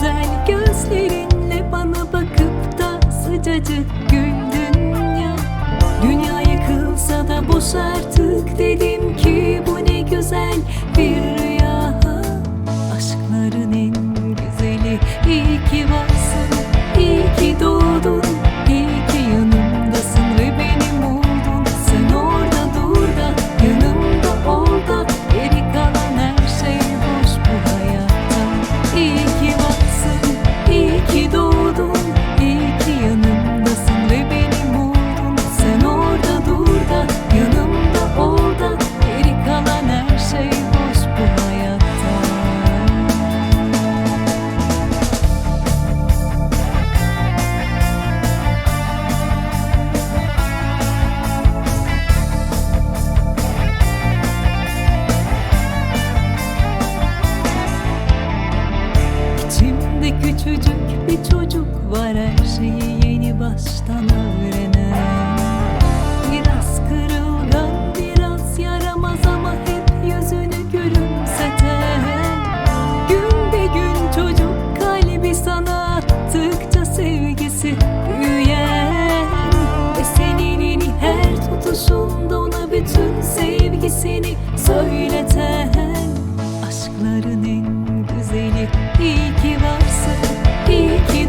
güzel gözlerinle bana bakıp da sıcacık güldün ya Dünya yıkılsa da boş artık. Dedim ki bu ne güzel bir rüya. Küçücük bir çocuk var her şeyi yeni baştan öğrenen. Biraz kırılgan, biraz yaramaz ama hep yüzünü gülümseten. Gün bir gün çocuk kalbi sana attıkça sevgisi büyüyen. Ve senin eli her tutuşunda ona bütün sevgisini söyleten. iyi ki varsın, iyi ki